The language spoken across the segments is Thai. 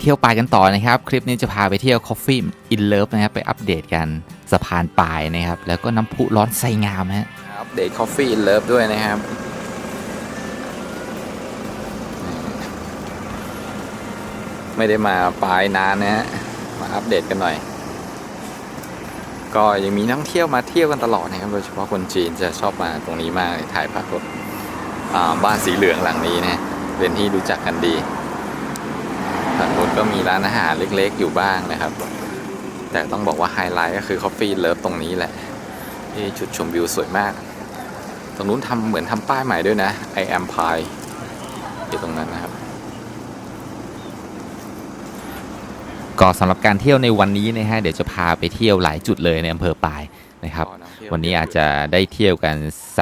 เที่ยวปลายกันต่อนะครับ คลิปนี้จะพาไปเที่ยว Coffee in Love นะครับไปอัปเดตกันสะพานปลายนะครับ แล้วก็น้ำพุร้อนไซงามฮะอัปเดต Coffee in Love ด้วยนะครับไม่ได้มาปลายนานนะฮะมาอัปเดตกันหน่อย ก็ยังมีนักท่องเที่ยวมาเที่ยวกันตลอดนะครับ โดยเฉพาะคนจีนจะชอบมาตรงนี้มากถ่ายภาพรถบ้านสีเหลืองหลังนี้นะเป็นที่รู้จักกันดี ทางนู้นก็มีร้านอาหารเล็กๆ อยู่บ้างนะครับ แต่ต้องบอกว่าไฮไลท์ก็คือ Coffee Love ตรงนี้แหละที่จุดชมวิวสวยมาก ตรงนู้นทำเหมือนทำป้ายใหม่ด้วยนะ I am Pie อยู่ตรงนั้นนะครับก็สำหรับการเที่ยวในวันนี้นะฮะเดี๋ยวจะพาไปเที่ยวหลายจุดเลยในอำเภอปายนะครับ วันนี้อาจจะได้เที่ยวกัน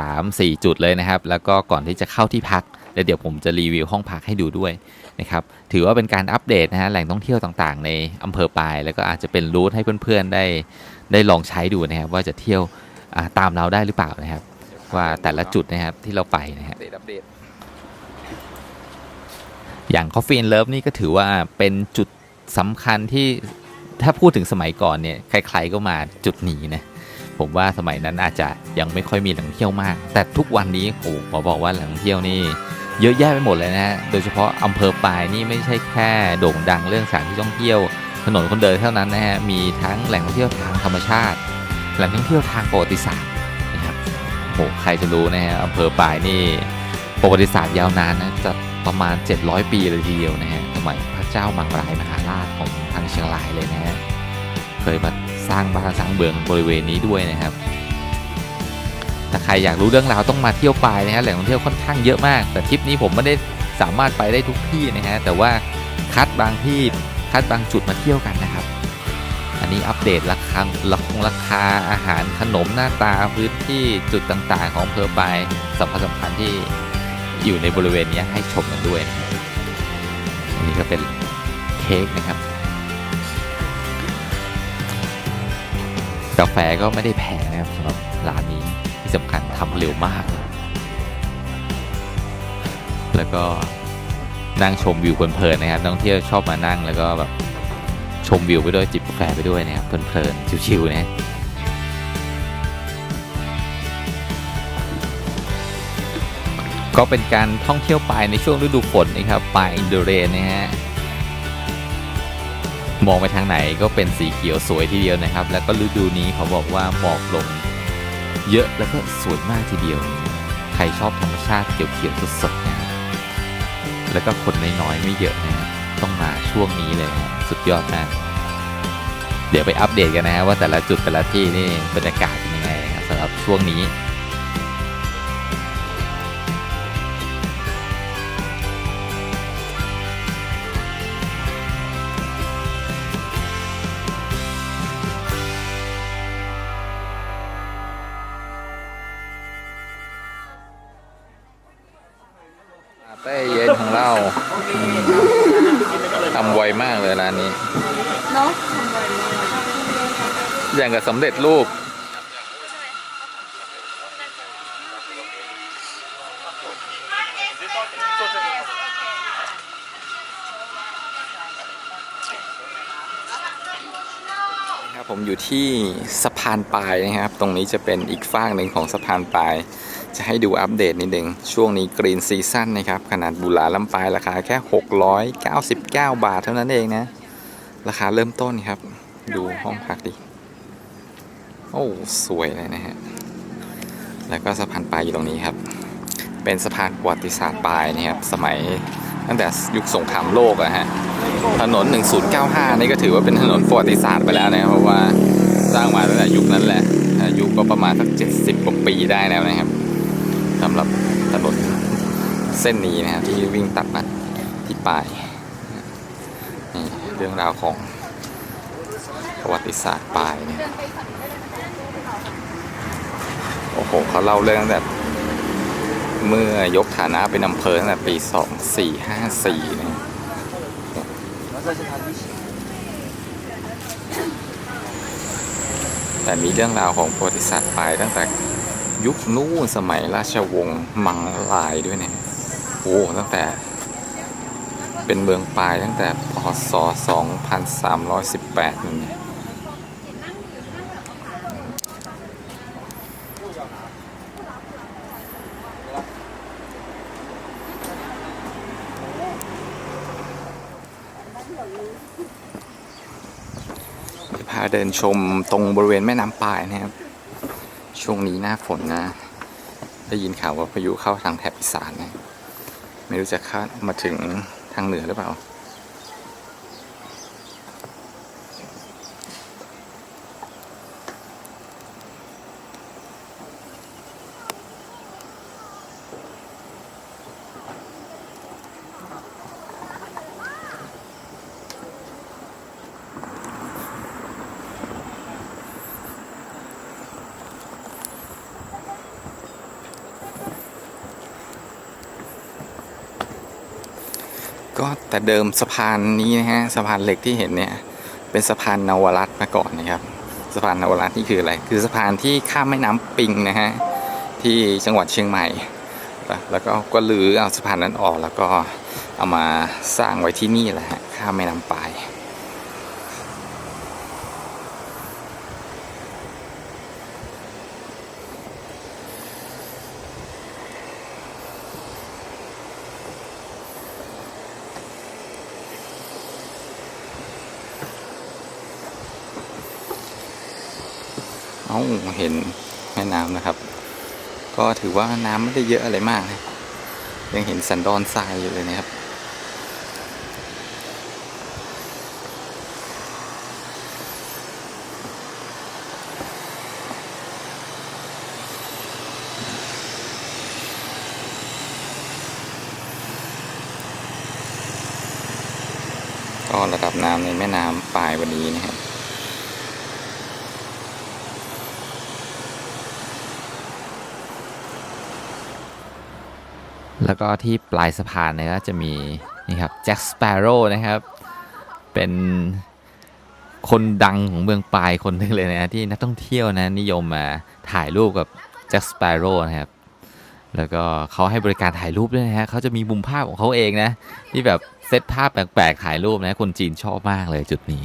3-4 จุดเลยนะครับ แล้วก็ก่อนที่จะเข้าที่พัก แล้วเดี๋ยวผมจะรีวิวห้องพักให้ดูด้วยนะครับถือว่าเป็นการอัปเดตนะฮะแหล่งท่องเที่ยวต่างๆ ในอำเภอปาย แล้วก็อาจจะเป็นรูทให้เพื่อนๆได้ได้ลองใช้ดูนะครับว่าจะเที่ยวอ่าตามเราได้หรือเปล่านะครับ ว่าแต่ละจุดนะครับที่เราไปนะฮะอัปเดตอัปเดตอย่าง Coffee in Love นี่ก็ถือว่าเป็นจุดสำคัญที่ถ้าพูดถึงสมัยก่อนเนี่ยใครๆก็มาจุดนี้นะผมว่าสมัยนั้นอาจจะยังไม่ค่อยมีแหล่งท่องเที่ยวมาก แต่ทุกวันนี้โอ้โหขอบอกว่าแหล่งท่องเที่ยวนี่ เยอะแยะไปหมดเลยนะฮะ โดยเฉพาะอำเภอปายนี่ไม่ใช่แค่โด่งดังเรื่องสถานที่ท่องเที่ยว ถนนคนเดินเท่านั้นนะฮะ มีทั้งแหล่งท่องเที่ยวทางธรรมชาติ แหล่งท่องเที่ยวทางประวัติศาสตร์นะครับโหใครจะรู้นะฮะอำเภอปายนี่ประวัติศาสตร์ยาวนานนะจะประมาณ 700 ปีเลยทีเดียวนะฮะสมัยพระเจ้ามังรายมหาราชของทางเชียงรายเลยนะฮะ เคยมาสร้างบ้านสร้างเมืองบริเวณนี้ด้วยนะครับ ถ้าใครอยากรู้เรื่องราวต้องมาเที่ยวปายนะฮะแหล่งท่องเที่ยวค่อนข้างเยอะมาก แต่ทริปนี้ผมไม่ได้สามารถไปได้ทุกที่นะฮะแต่ว่าคัดบางที่คัดบางจุดมาเที่ยวกันนะครับ อันนี้อัปเดตราคาราคงราคาอาหารขนมหน้าตาพื้นที่จุดต่างๆ ของอำเภอปายสำคัญสำคัญที่อยู่ในบริเวณนี้ให้ชมกันด้วยนะอันนี้ก็เป็นเค้กนะครับ กาแฟก็ไม่ได้แพงนะครับสำหรับร้าน ที่สำคัญทำเร็วมาก แล้วก็นั่งชมวิวเพลินๆนะครับนักท่องเที่ยวชอบมานั่งแล้วก็แบบชมวิวไปด้วยจิบกาแฟไปด้วยนะครับเพลินๆชิวๆนะก็เป็นการท่องเที่ยวไปในช่วงฤดูฝนนะครับไปอินโดเรนนะฮะมองไปทางไหนก็เป็นสีเขียวสวยทีเดียวนะครับ แล้วก็ฤดูนี้เขาบอกว่าหมอกลง เยอะแล้วก็สวยมากทีเดียว ใครชอบธรรมชาติเขียวๆสดๆนะครับแล้วก็คนน้อยๆไม่เยอะนะต้องมาช่วงนี้เลยนะสุดยอดมากเดี๋ยวไปอัปเดตกันนะฮะว่าแต่ละจุดแต่ละที่นี่บรรยากาศเป็นยังไงครับสำหรับช่วงนี้ นาะอย่างกับสำเร็จรูป ครับผมอยู่ที่สะพานปลายนะครับ ตรงนี้จะเป็นอีกฝากหนึ่งของสะพานปลาย จะให้ดูอัปเดตนิดหนึ่งช่วงนี้กรีนซีซั่นนะครับ ขนาดบุหลาลำปลายราคาแค่ 699 บาทเท่านั้นเองนะ ราคาเริ่มต้นครับ ดูห้องพักดิโอ้สวยเลยนะฮะ แล้วก็สะพานปลายอยู่ตรงนี้ครับ เป็นสะพานประวัติศาสตร์ปลายนะครับ สมัยตั้งแต่ยุคสงครามโลกอะฮะ ถนน 1095 นี่ก็ถือว่าเป็นถนนประวัติศาสตร์ไปแล้วนะครับเพราะว่าสร้างมาตั้งแต่ยุคนั้นแหละอายุก็ประมาณสัก 70กว่าปีได้แล้วนะครับสำหรับถนนเส้นนี้นะครับที่วิ่งตัดมาที่ปลายนี่ เรื่องราวของประวัติศาสตร์ปลายเนี่ยโอ้โหเขาเล่าเรื่องตั้งแต่เมื่อยกฐานะเป็นอำเภอตั้งแต่ปี 2454นะครับแต่มีเรื่องราวของประวัติศาสตร์ปลายตั้งแต่ยุคนู้นสมัยราชวงศ์มังลายด้วยเนี่ยโอ้ตั้งแต่ เป็นเมืองปลายตั้งแต่พศ 2318นั่นเองพาเดินชมตรงบริเวณแม่น้ำปลายนะครับ ช่วงนี้หน้าฝนนะ ได้ยินข่าวว่าพายุเข้าทางแถบอีสานนะ ไม่รู้จะเข้ามาถึงางเหนือหรือเปล่า ก็แต่เดิมสะพานนี้นะฮะสะพานเหล็กที่เห็นเนี่ย เป็นสะพานนวรัตมาก่อนนะครับสะพานนวรัตนี่คืออะไร คือสะพานที่ข้ามแม่น้ำปิงนะฮะที่จังหวัดเชียงใหม่แล้วแล้วก็ก็ลือเอาสะพานนั้นออกแล้วก็เอามาสร้างไว้ที่นี่แหละฮะข้ามแม่น้ำปาย เอ้าเห็นแม่น้ำนะครับ ก็ถือว่าน้ำไม่ได้เยอะอะไรมากนะยังเห็นสันดอนทรายอยู่เลยนะครับก็ระดับน้ำในแม่น้ำปลายวันนี้นะครับ แล้วก็ที่ปลายสะพานเนี่ยก็จะมีนี่ครับแจ็คสเปโร่นะครับ เป็นคนดังของเมืองปลายคนหนึงเลยนะที่นักท่องเที่ยวนะนิยมมาถ่ายรูปกับแจ็คสเปโร่นะครับ แล้วก็เขาให้บริการถ่ายรูปด้วยนะฮะเขาจะมีมุมภาพของเขาเองนะที่แบบเซตภาพแปลกๆถ่ายรูปนะคนจีนชอบมากเลยจุดนี้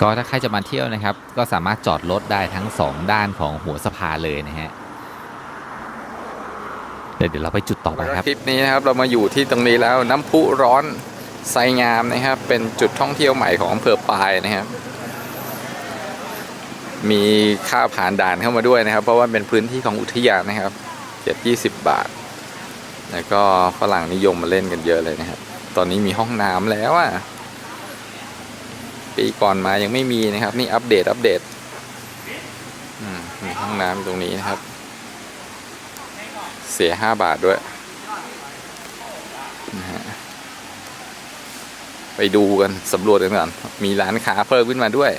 ก็ถ้าใครจะมาเที่ยวนะครับ ก็สามารถจอดรถได้ทั้งสองด้านของหัวสะพานเลยนะฮะ เดี๋ยวเราไปจุดต่อไปครับคลิปนี้นะครับเรามาอยู่ที่ตรงนี้แล้วน้ำพุร้อนไซงามนะครับ เป็นจุดท่องเที่ยวใหม่ของอำเภอปายนะครับ มีค่าผ่านด่านเข้ามาด้วยนะครับ เพราะว่าเป็นพื้นที่ของอุทยานนะครับเจ็ดยี่สิบบาท แล้วก็ฝรั่งนิยมมาเล่นกันเยอะเลยนะครับ ตอนนี้มีห้องน้ำแล้วอะปีก่อนมายังไม่มีนะครับ นี่อัปเดตอัปเดตมีห้องน้ำตรงนี้นะครับ เสียห้าบาทด้วยนะฮะไปดูกันสำรวจกันก่อน มีร้านค้าเพิ่มขึ้นมาด้วย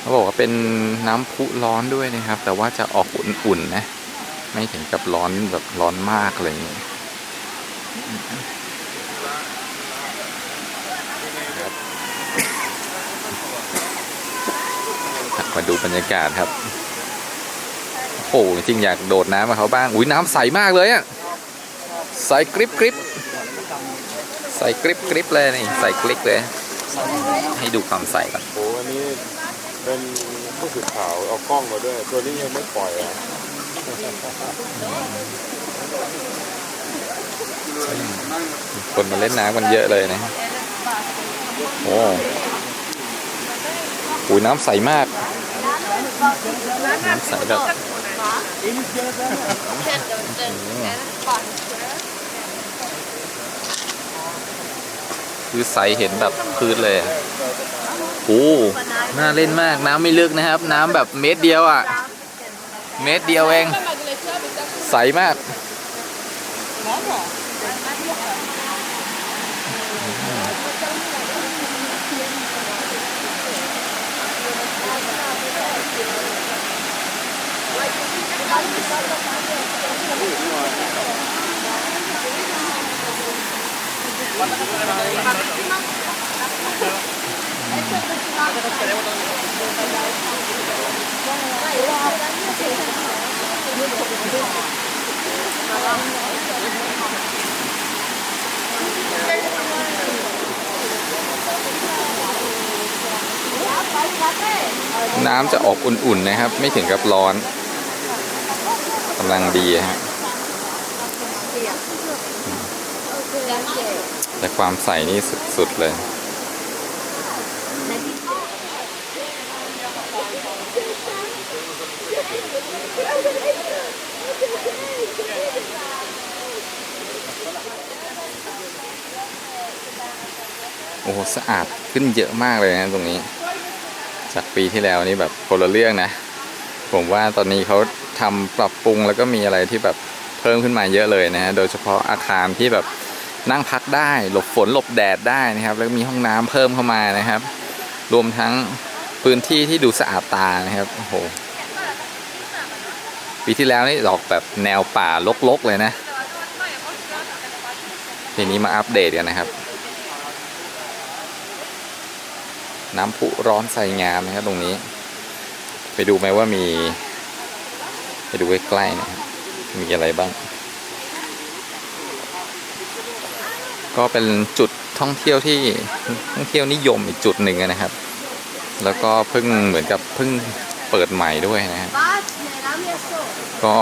เขาบอกว่าเป็นน้ำพุร้อนด้วยนะครับ แต่ว่าจะออกอุ่นๆนะ ไม่ถึงกับร้อนแบบร้อนมากอะไรอย่างเมาดูบรรยากาศครับโอ้โหจริงๆอยากโดดน้ำมาเขาบ้างอุ้ยน้ำใสมากเลยอะใสกริบกริบใสกริบกริบเลยนี่ใสกริบเลย ให้ดูความใสก่อนโอ้อันนี้เป็นผู้สื่อข่าวเอากล้องมาด้วย ตัวนี้ยังไม่ปล่อยอะคนมาเล่นน้ำกันเยอะเลยนะโอ้โหน้ำใสมากน้ำ ใสแบบคือใสเห็นแบบพื้นเลยอะโอ้น่าเล่นมาก น้ำไม่ลึกนะครับ น้ำแบบเมตรเดียวอะ เมตรเดียวเอง ใสมาก น้ำจะออกอุ่นๆนะครับ ไม่ถึงกับร้อน กำลังดีฮะแต่ความใสนี่สุดๆเลยโอ้โหสะอาดขึ้นเยอะมากเลยนะตรงนี้ จากปีที่แล้วนี่แบบคนละเรื่องนะ ผมว่าตอนนี้เขา ทำปรับปรุงแล้วก็มีอะไรที่แบบเพิ่มขึ้นมาเยอะเลยนะฮะโดยเฉพาะอาคารที่แบบนั่งพักได้ หลบฝนหลบแดดได้นะครับ แล้วมีห้องน้ำเพิ่มเข้ามานะครับ รวมทั้งพื้นที่ที่ดูสะอาดตานะครับโอ้โหปีที่แล้วนี่ออกแบบแนวป่ารกๆเลยนะทีนี้มาอัปเดตกันนะครับ น้ำพุร้อนใส่งามนะครับตรงนี้ ไปดูไหมว่ามี ไปดูใกล้ๆนะครับ มีอะไรบ้าง ก็เป็นจุดท่องเที่ยวที่ท่องเที่ยวนิยมอีกจุดหนึ่งนะครับ แล้วก็เพิ่งเหมือนกับเพิ่งเปิดใหม่ด้วยนะครับก็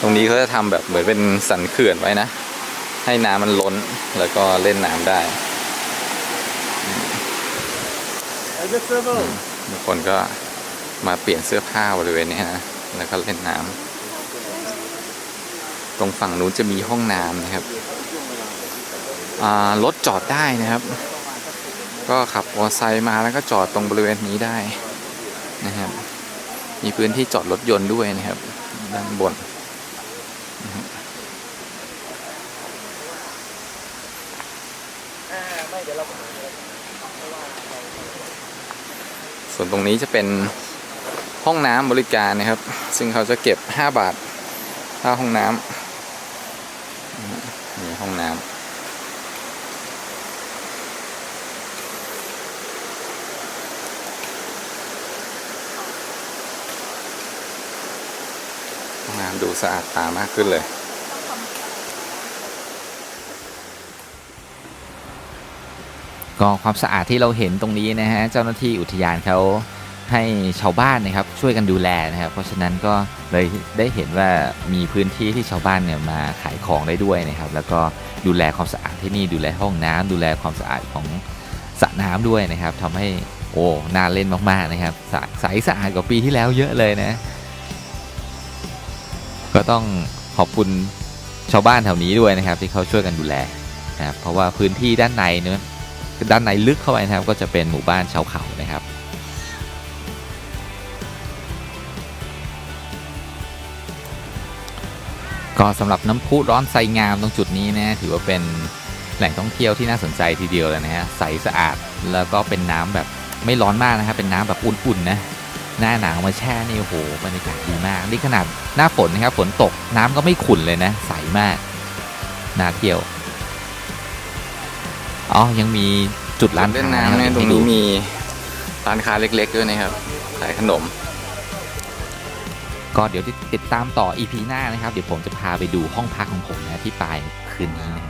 ตรงนี้เขาจะทำแบบเหมือนเป็นสันเขื่อนไว้นะ ให้น้ำมันล้นแล้วก็เล่นน้ำได้างคนก็มาเปลี่ยนเสื้อผ้าบริเวณนี้นะแล้วก็เล่นน้ำตรงฝั่งนู้นจะมีห้องน้ำนะครับอ่ารถจอดได้นะครับ ก็ขับมอเตอร์ไซค์มาแล้วก็จอดตรงบริเวณนี้ได้นะครับ มีพื้นที่จอดรถยนต์ด้วยนะครับ ด้านบน ส่วนตรงนี้จะเป็นห้องน้ำบริการนะครับ ซึ่งเขาจะเก็บ 5 บาทค่าห้องน้ำนี่ห้องน้ำห้องน้ำดูสะอาดตามากขึ้นเลย ก็ความสะอาดที่เราเห็นตรงนี้นะฮะเจ้าหน้าที่อุทยานเขาให้ชาวบ้านนะครับช่วยกันดูแลนะครับเพราะฉะนั้นก็เลยได้เห็นว่ามีพื้นที่ที่ชาวบ้านเนี่ยมาขายของได้ด้วยนะครับ แล้วก็ดูแลความสะอาดที่นี่ดูแลห้องน้ำดูแลความสะอาดของสระน้ำด้วยนะครับทำให้โอ้น่าเล่นมากๆนะครับใสสะอาดกว่าปีที่แล้วเยอะเลยนะ ก็ต้องขอบคุณชาวบ้านแถวนี้ด้วยนะครับ ที่เขาช่วยกันดูแลนะครับเพราะว่าพื้นที่ด้านในเนื้อ ด้านในลึกเข้าไปนะครับ ก็จะเป็นหมู่บ้านชาวเขานะครับก็สำหรับน้ำพุร้อนไซงามตรงจุดนี้นะถือว่าเป็นแหล่งท่องเที่ยวที่น่าสนใจทีเดียวเลยนะฮะใสสะอาดแล้วก็เป็นน้ำแบบไม่ร้อนมากนะครับเป็นน้ำแบบอุ่นๆนะหน้าหนาวมาแช่นี่โอ้โหบรรยากาศดีมากนี่ขนาดหน้าฝนนะครับฝนตกน้ำก็ไม่ขุ่นเลยนะ ใสมากน่าเที่ยว อ๋อ ยังมีจุดร้านเล่นค้าน้ำเนี่ยะคบตรงให้นี้ดูมีร้านค้าเล็กๆด้วยนะครับขายขนม ก็เดี๋ยวติดตามต่อ EP หน้านะครับ เดี๋ยวผมจะพาไปดูห้องพักของผมนะที่ปลายคืนนี้นะครับ